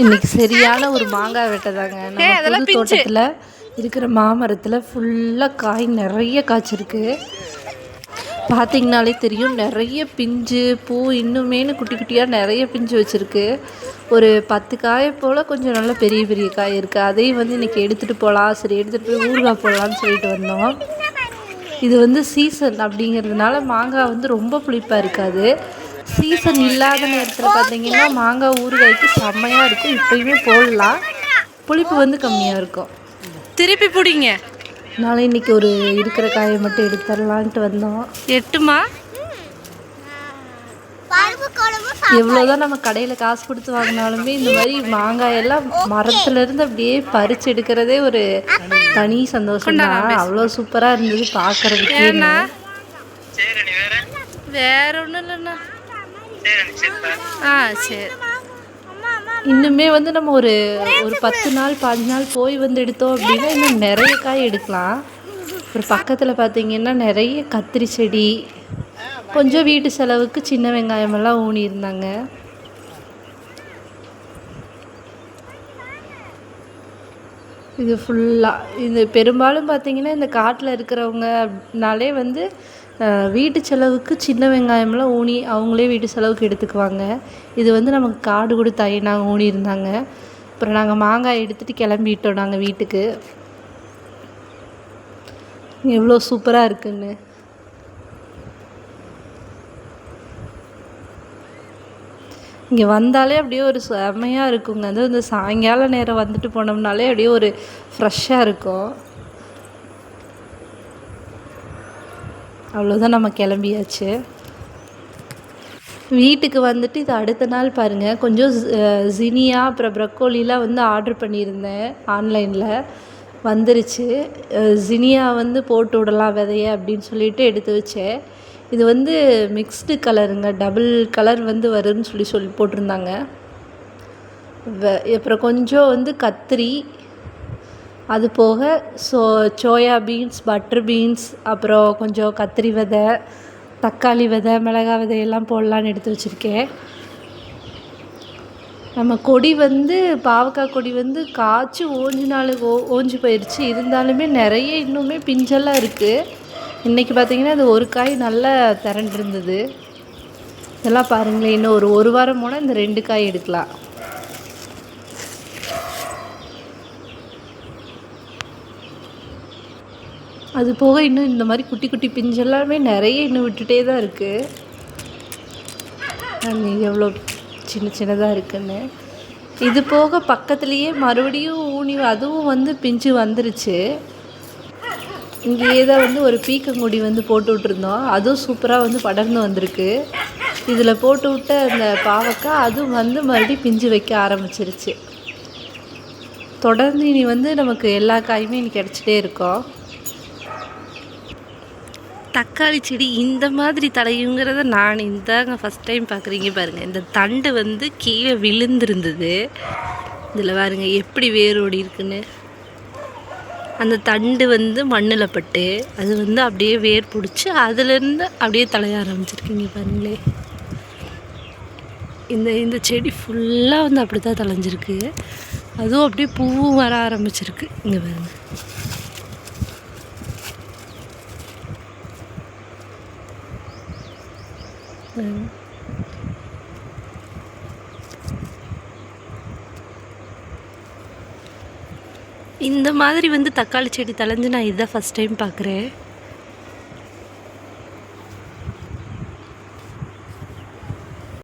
இன்னைக்கு சரியான ஒரு மாங்காய் வெட்டதாங்க. நம்ம புது. தோட்டத்தில் இருக்கிற மாமரத்தில் ஃபுல்லாக காய் நிறைய காய்ச்சிருக்கு. பார்த்தீங்கனாலே தெரியும் நிறைய பிஞ்சு பூ இன்னுமேனு குட்டி குட்டியாக நிறைய பிஞ்சு வச்சுருக்கு. ஒரு பத்து காயை போல் கொஞ்சம் நல்ல பெரிய பெரிய காய் இருக்குது அதையும் வந்து இன்றைக்கி எடுத்துகிட்டு போகலாம் சரி எடுத்துகிட்டு போய் ஊறுகாய் போடலான்னு சொல்லிட்டு வந்தோம். இது வந்து சீசன் அப்படிங்கிறதுனால மாங்காய் வந்து ரொம்ப புளிப்பாக இருக்காது. சீசன் இல்லாத நேரத்தில் பார்த்தீங்கன்னா மாங்காய் ஊறுகாய்க்கு செம்மையாக இருக்கும். இப்போயுமே போடலாம். புளிப்பு வந்து கம்மியாக இருக்கும். திருப்பி பிடிங்க. நாளை இன்னைக்கு ஒரு இருக்கிற காயை மட்டும் எடுத்துடலான்ட்டு வந்தோம். எட்டுமா? எவ்வளோதான் நம்ம கடையில் காசு கொடுத்து வாங்கினாலுமே இந்த மாதிரி மாங்காயெல்லாம் மரத்துலேருந்து அப்படியே பறிச்சு எடுக்கிறதே ஒரு தனி சந்தோஷம் தான் அவ்வளோ சூப்பராக இருந்தது பார்க்கறதுக்கு வேற? ஒன்றும் இல்லைண்ணா. ஆ சரி இன்னுமே வந்து நம்ம ஒரு ஒரு பத்து நாள் பாஞ்சு நாள் போய் வந்து எடுத்தோம் அப்படின்னா இன்னும் நிறைய காய் எடுக்கலாம். அப்புறம் பக்கத்தில் பார்த்தீங்கன்னா நிறைய கத்திரி செடி கொஞ்சம் வீட்டு செலவுக்கு சின்ன வெங்காயமெல்லாம் ஊனி இருந்தாங்க. இது ஃபுல்லாக இது பெரும்பாலும் பார்த்தீங்கன்னா இந்த காட்டில் இருக்கிறவங்கனாலே வந்து வீட்டு செலவுக்கு சின்ன வெங்காயம்லாம் ஊனி அவங்களே வீட்டு செலவுக்கு எடுத்துக்குவாங்க. இது வந்து நமக்கு காடு கொடுத்தாயே நாங்கள் ஊனி இருந்தாங்க. அப்புறம் நாங்கள் மாங்காய் எடுத்துகிட்டு கிளம்பிட்டோம் நாங்கள் வீட்டுக்கு. எவ்வளோ சூப்பராக இருக்குன்னு. இங்கே வந்தாலே அப்படியே ஒரு செம்மையாக இருக்குங்க. அது இந்த சாயங்கால நேரம் வந்துட்டு போனோம்னாலே அப்படியே ஒரு ஃப்ரெஷ்ஷாக இருக்கும். அவ்வளோதான் நம்ம கிளம்பியாச்சு. வீட்டுக்கு வந்துட்டு இது அடுத்த நாள் பாருங்கள் கொஞ்சம் ஜினியா அப்புறம் ப்ரக்கோலிலாம் வந்து ஆர்டர் பண்ணியிருந்தேன் ஆன்லைனில் வந்துருச்சு. ஜினியா வந்து போட்டு விடலாம் விதைய அப்படின்னு சொல்லிட்டு எடுத்து வச்சேன். இது வந்து மிக்ஸ்டு கலருங்க டபுள் கலர் வந்து வரும்னு சொல்லி சொல்லி போட்டிருந்தாங்க. வ- அப்புறம் கொஞ்சம் வந்து கத்திரி. அது போக so soya beans butter beans அப்புறம் கொஞ்சம் கத்திரி விதை தக்காளி விதை மிளகாய் விதையெல்லாம் போடலான்னு எடுத்து வச்சுருக்கேன். நம்ம கொடி வந்து பாவக்காய் கொடி வந்து காய்ச்சி ஓஞ்சினாலும் ஓ ஓஞ்சி போயிடுச்சு இருந்தாலுமே நிறைய இன்னுமே பிஞ்செல்லாம் இருக்குது இன்றைக்கி பார்த்தீங்கன்னா அது ஒரு காய் நல்லா திரண்டிருந்தது. இதெல்லாம் பாருங்களேன் இன்னும் ஒரு ஒரு வாரம் போனால் இந்த ரெண்டு காய் எடுக்கலாம். அது போக இன்னும் இந்த மாதிரி குட்டி குட்டி பிஞ்சு எல்லாமே நிறைய இன்னும் விட்டுட்டே தான் இருக்குது எவ்வளோ சின்ன சின்னதாக இருக்குன்னு. இது போக பக்கத்துலேயே மறுபடியும் ஊனி அதுவும் வந்து பிஞ்சு வந்துருச்சு. இங்கேயே தான் வந்து ஒரு பீக்கங்குடி வந்து போட்டு விட்டுருந்தோம். அதுவும் சூப்பராக வந்து படர்ந்து வந்திருக்கு. இதில் போட்டு விட்ட அந்த பாவக்காய் அதுவும் வந்து மறுபடியும் பிஞ்சு வைக்க ஆரம்பிச்சிருச்சு. தொடர்ந்து இனி வந்து நமக்கு எல்லா காயுமே இனி கிடச்சிட்டே இருக்கும். தக்காளி செடி இந்த மாதிரி தலையுங்கிறத நான் இந்தாங்க ஃபஸ்ட் டைம் பார்க்குறீங்க பாருங்கள் இந்த தண்டு வந்து கீழே விழுந்திருந்தது. இதில் பாருங்கள் எப்படி வேரோடி இருக்குன்னு அந்த தண்டு வந்து மண்ணில் பட்டு அது வந்து அப்படியே வேர் பிடிச்சி அதுலேருந்து அப்படியே தலைய ஆரம்பிச்சிருக்கீங்க பாருங்களே. இந்த இந்த செடி ஃபுல்லாக வந்து அப்படி தான் தலைஞ்சிருக்கு அதுவும் அப்படியே பூவும் வர ஆரம்பிச்சிருக்கு. இங்கே பாருங்க. இந்த மாதிரி வந்து தக்காளி செடி தலைஞ்சு நான் இதான் ஃபஸ்ட் டைம் பார்க்குறேன்.